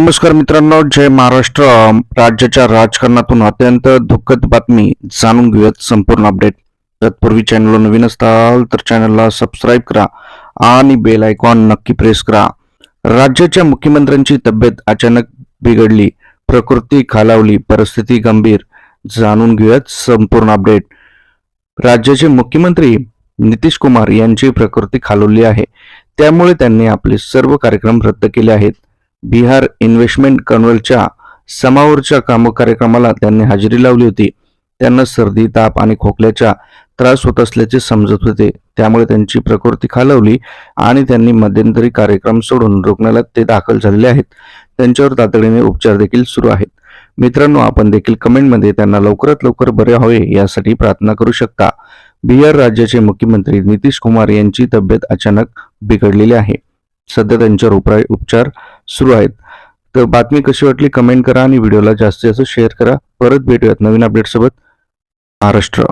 नमस्कार मित्रांनो जय महाराष्ट्र. राज्याच्या राजकारणातून अत्यंत दुःखद बातमी जाणून घेऊयात संपूर्ण अपडेट तत्पूर्वी चॅनलवर नवीन असताल तर चॅनलला सबस्क्राईब करा आणि बेल आयकॉन नक्की प्रेस करा. राज्याच्या मुख्यमंत्र्यांची तब्येत अचानक बिघडली प्रकृती खालावली परिस्थिती गंभीर. जाणून घेऊयात संपूर्ण अपडेट राज्याचे मुख्यमंत्री नितीश कुमार यांची प्रकृती खालवली आहे. त्यामुळे त्यांनी आपले सर्व कार्यक्रम रद्द केले आहेत. बिहार इन्व्हेस्टमेंट कन्व्हलच्या समावरच्या काम कार्यक्रमाला त्यांनी हजेरी लावली होती. त्यांना सर्दी ताप आणि खोकल्याचा त्रास होत असल्याचे समजत होते. त्यामुळे त्यांची प्रकृती खालवली आणि त्यांनी मध्यंतरी कार्यक्रम सोडून रुग्णालयात ते दाखल झालेले आहेत. त्यांच्यावर तातडीने उपचार देखील सुरू आहेत. मित्रांनो आपण देखील कमेंटमध्ये त्यांना लवकरात लवकर बरे व्हावे यासाठी प्रार्थना करू शकता. बिहार राज्याचे मुख्यमंत्री नितीश कुमार यांची तब्येत अचानक बिघडलेली आहे. सध्या त्यांच्यावर उपरा- उपचार सुरू आहेत. तर बातमी कशी वाटली कमेंट करा आणि व्हिडिओला जास्तीत जास्त शेअर करा. परत भेटूयात नवीन अपडेटसोबत महाराष्ट्र.